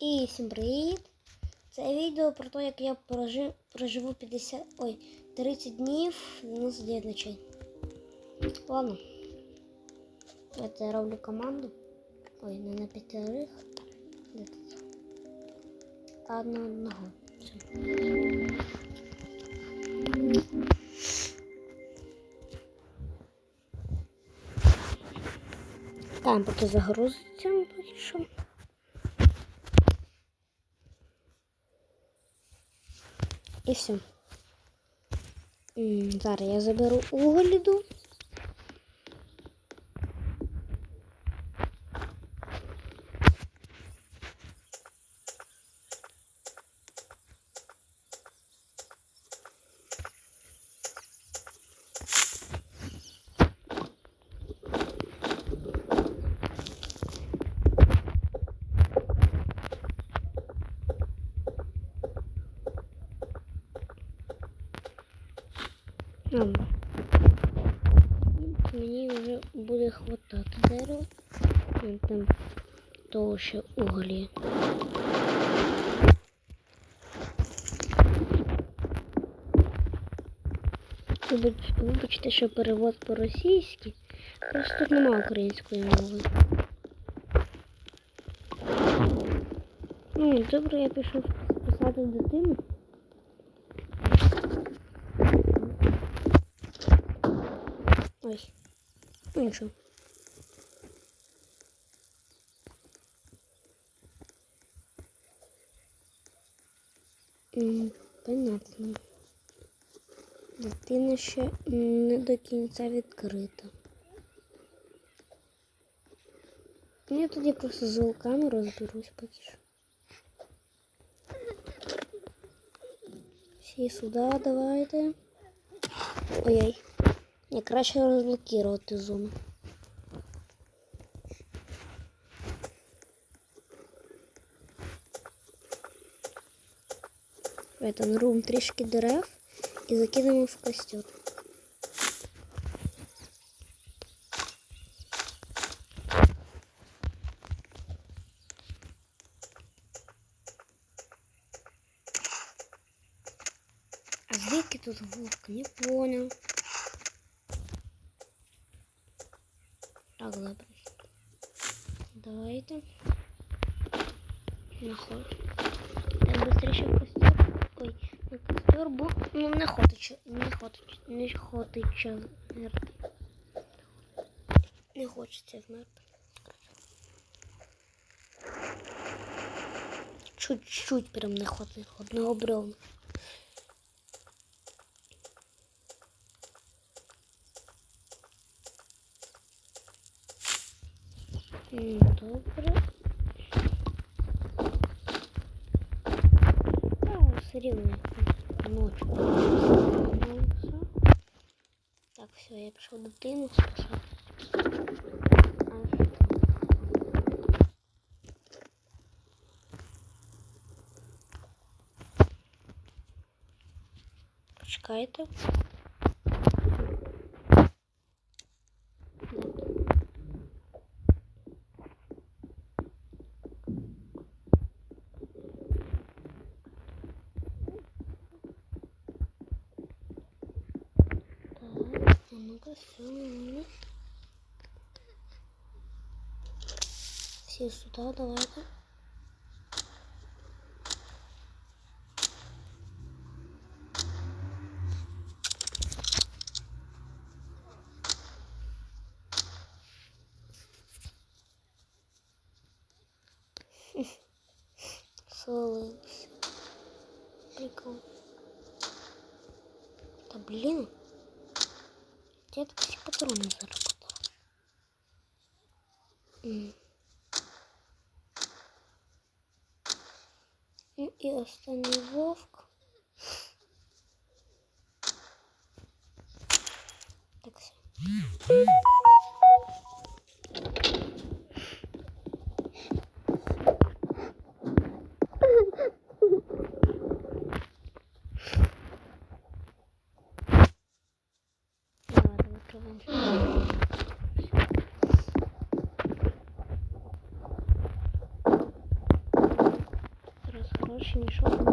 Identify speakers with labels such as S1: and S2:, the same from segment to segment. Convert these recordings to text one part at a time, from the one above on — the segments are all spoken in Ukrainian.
S1: І всім привіт! Це відео про те, як я прожив, проживу 50, ой, 30 днів 99 ночей. Ладно. Давайте я роблю команду. Ой, не на п'ятерих. Де тут? А на одного. Все. Там поки загрузиться поки що. І все. Зараз я заберу уголіду. Ладно. Мені вже буде хватати дерева. Вон Там того ще уголі. Вибач- Вибачте, що перевод по-російськи. Просто тут нема української мови. Ну, добре, я пішов писати дитину. Ой. Ну нічого. Понятно. Дитина ще не до кінця відкрита. Я тоді просто з волками розберусь поки що. Всі сюди давайте. Ой-ой. Ні, краще розблокувати зону. Давайте нарубимо трішки дерев і закинемо в костер. А звідки тут вовк? Не понял. Так, добре. Давайте. Наход. Бо ну не хочеться, не хочеться, не хочеться вмерти. Не хочеться вмерти. Чуть-чуть прям не хочеться одного бревна. Добре. Ну, все рівно ночі. Так, все, я пішов дитину спасати. А що? Почекайте. Все. Сюда, давайте. Свалився. Прикол. Та блін. Я тут всі патрони заработав. М. Ну і останній вовк. Так все. Зараз хороший мішок.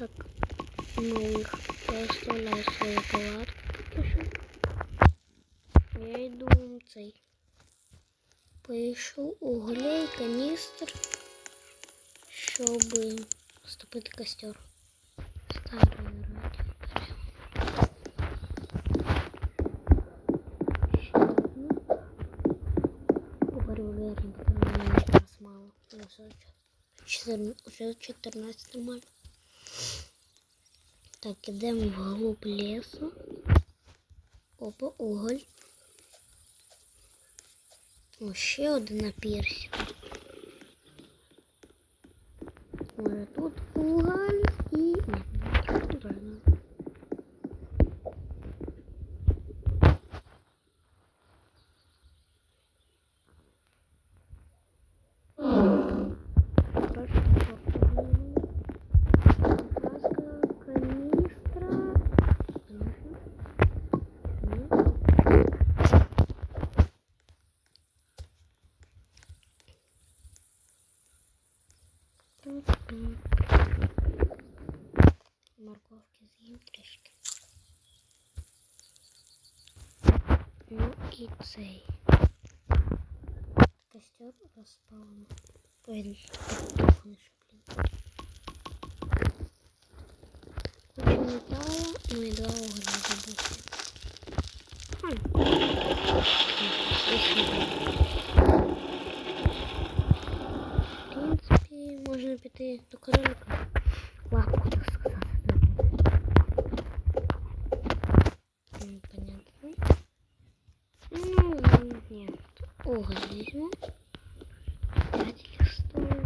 S1: Так, ну их я оставляю свою палатку поки що. Я йду цей. Поїшу углей, каністр, щоб стопити костер. Старий вроді. Ще одну. Говорю, уверен, потому что у меня якраз мало. Ну, все, чотир- Уже 14 мая. Так, ідемо вглуб лісу. Опа, уголь. О, ще один на. Може тут уголь і... Ні, тут теж не. Коротше, так, Краска, каністра. Морковки з'їм трішки. Ну і цей. Костер тухне, що, блін. Куча металу, ну і два угля забути. Хм. можна піти до кролика. Лапку, так сказати. М, Понятно. Ну, нет. Уголь візьму. Пять їх стоїть.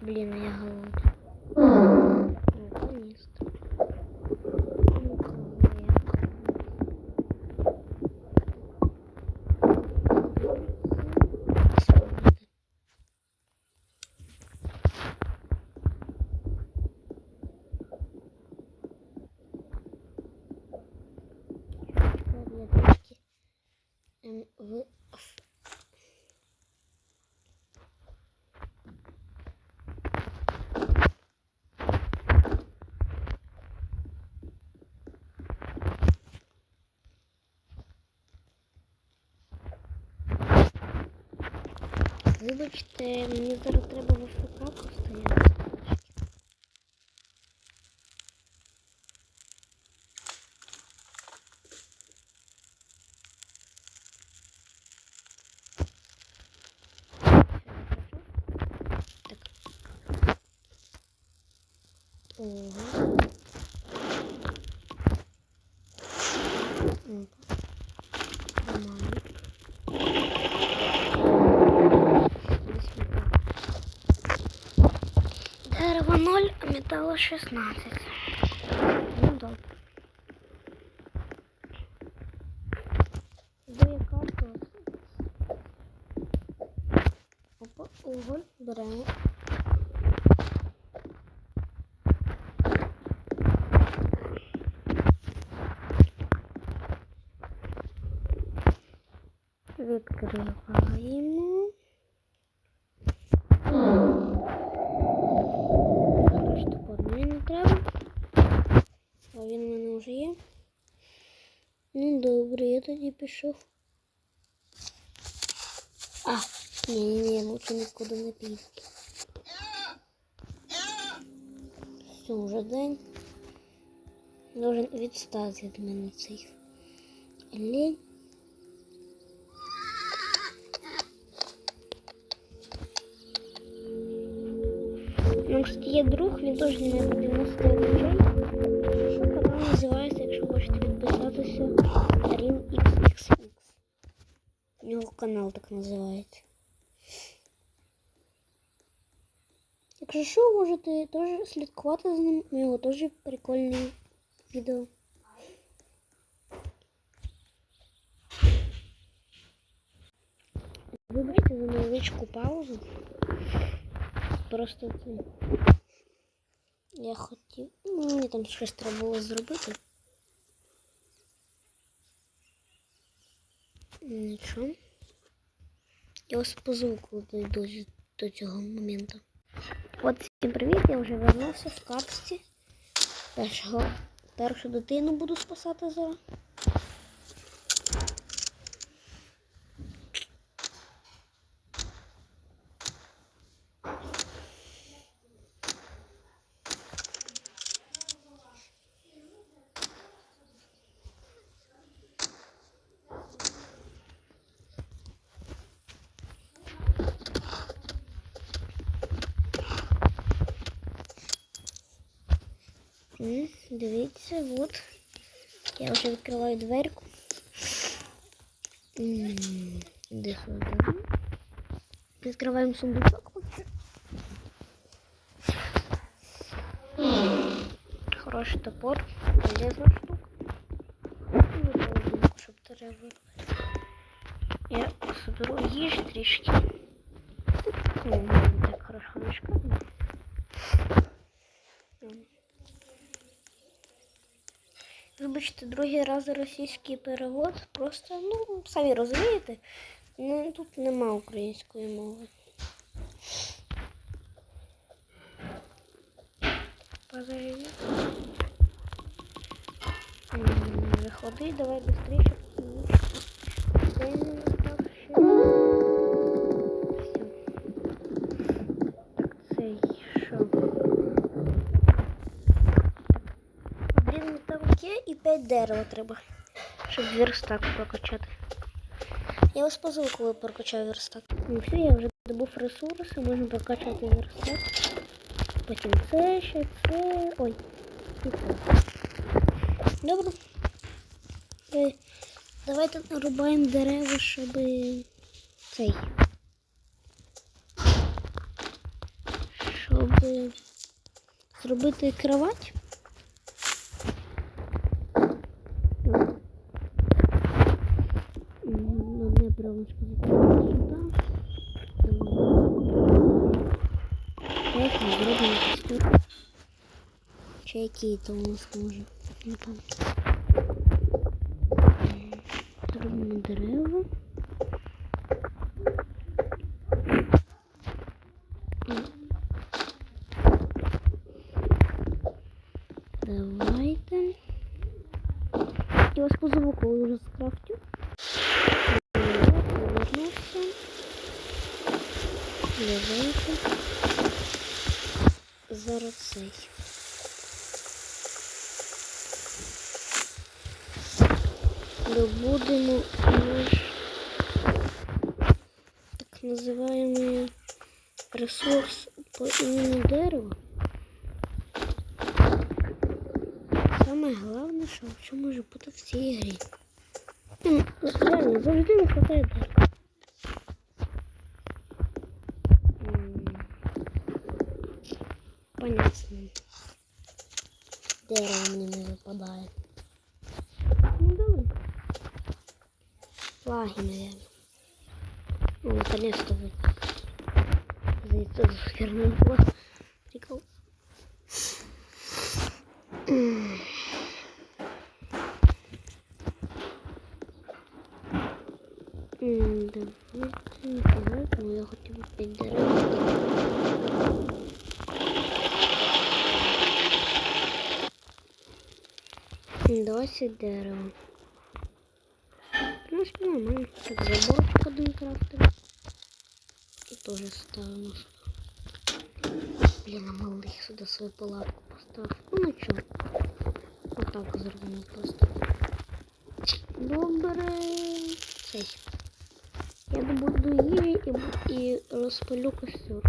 S1: Блин, я голодный. Вибачте, мені зараз треба в АФК постояти. Так. Ого. Опа. Нормально. Десь метал. Дерево 0, а 16. він у мене вже є. Ну добре, я тоді пішов. А, ні, ні, ні, лучше нікуди не піду. Все, вже день. Должен відстати від мене цей Лень. Ну, кстати, є друг, він теж не по 99 чай. У нього канал так називається. Якщо що, можете теж слідкувати за ним, у нього теж прикольні відео. Вибачте за невеличку паузу. Просто це. Я хотів. Ну, мені там щось треба було зробити. Нічого. Я вас по звуку дойду до цього моменту. От всім привіт, я вже вернувся з капсті. Першого, першу дитину буду спасати зараз. Дивіться, от. Я вже відкриваю дверку. Хода? Відкриваємо сундучок. Хороший топор, полезна штука. Щоб дерева вирвати. Я соберу їжі трішки. Ну, так хорошо не Вибачте, другий раз російський перевод. Просто, ну, самі розумієте, ну, тут нема української мови. Подожди. Виходи, давай быстрее. І 5 дерева треба, щоб верстак прокачати. Я вас позву, коли прокачаю верстак. Ну все, я вже добув ресурси, можна прокачати верстак. Потім це ще, це. Ой. І це. Добре. Е, Давайте нарубаємо дерева, щоб цей. Щоб зробити кровать. Чи який то у нас може. Не пам'ятаю. М, Зробимо дерева. Давайте. Я вас позову, коли вже скрафтю. Повернувся. Давайте. Зараз цей. Так називаємо ресурс по імені дерева. Саме головне, що, що може бути в грі. Ну, Реально, завжди не хватає дерева. Понятно. Дерево мені не випадає. Ну добре. Лаги, наверное. Ну, наконец-то вы. Зайцов вернула. Прикол. М, Давайте, давайте, ну я хотів би п'ять дерев. М, 20 дерева. В принципе, нормально. Ну, Заборчик один крафтер. И тоже ставим. Блин, а малых сюда свою палатку поставь. Ну, ну что? Вот так взорвем просто. Добрый, Цесь. Я добуду їжі и і розпалю костер.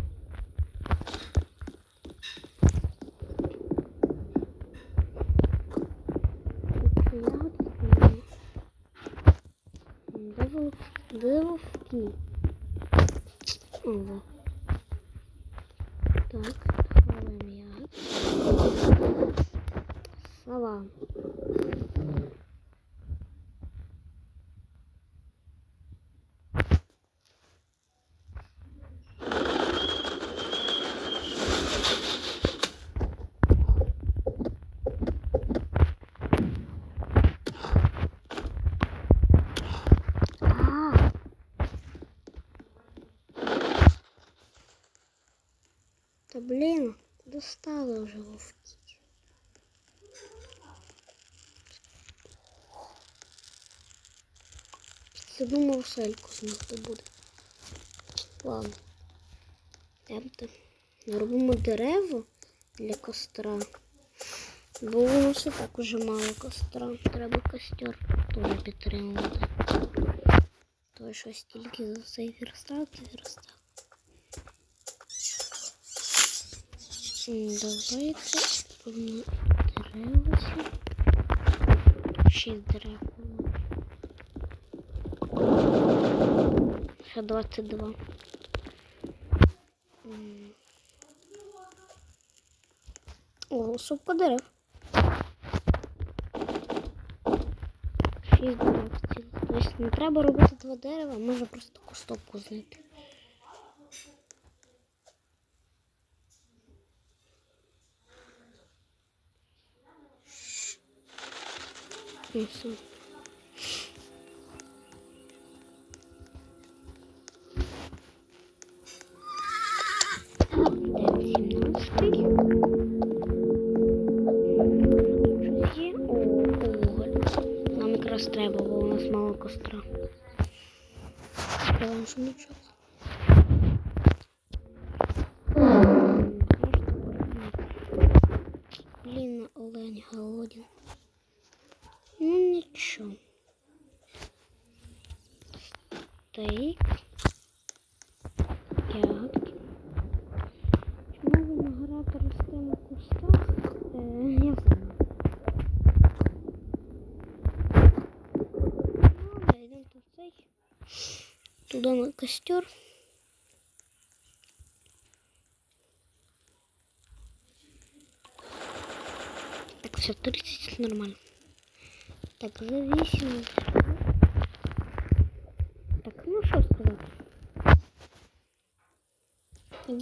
S1: Вовк? Де блін, достали вже вовки. Я думав, сельку змогти буде. Ладно. Темте. Робимо дерево для костра. Бо у нас і так уже мало костра. Треба костер теж підтримувати. То щось тільки за цей верстак і верстак. М, Давайте робимо дерева. ці. Шість дерев. Ще 22. М. О, супка дерев. Шість цілих. Тобто не треба робити два дерева, можна просто таку стопку знайти. І все. Сімнадцятий. Стейк. Ягодки. Чому виноград росте на кустах? Е, я знаю. Ладно, йдемо тут цей. Туди на костер. Так, все, 30 нормально. Так, зависимость.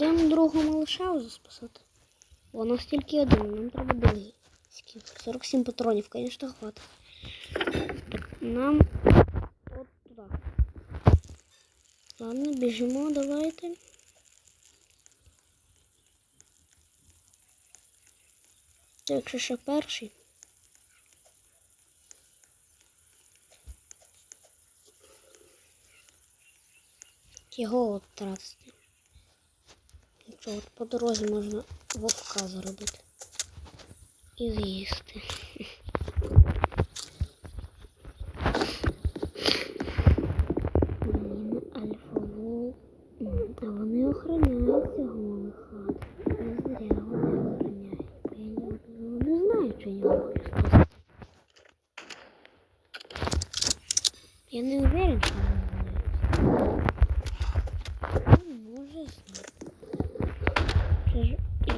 S1: Йдемо другого малыша спасати. О, у нас тільки один, нам треба другий. Скільки? 47 патронів, звісно, хватить. Нам от туди. Ладно, біжимо, давайте. Якщо ще перший. Його от тратити. Якщо от по дорозі можна вовка зробити І з'їсти. Блін, альфа-вол. М, А вони охороняють цього хат. Не зря вони охороняють. Бо я не, ну, не знаю, чи я можу спасти. Я не уверен, що вони знають. Ну, може знати. Це ж і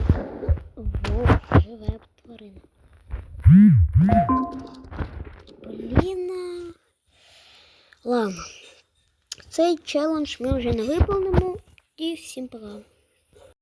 S1: вовк живе тварина. Блін. а. Ладно. Цей челендж ми вже не виповнимо. І всім пока.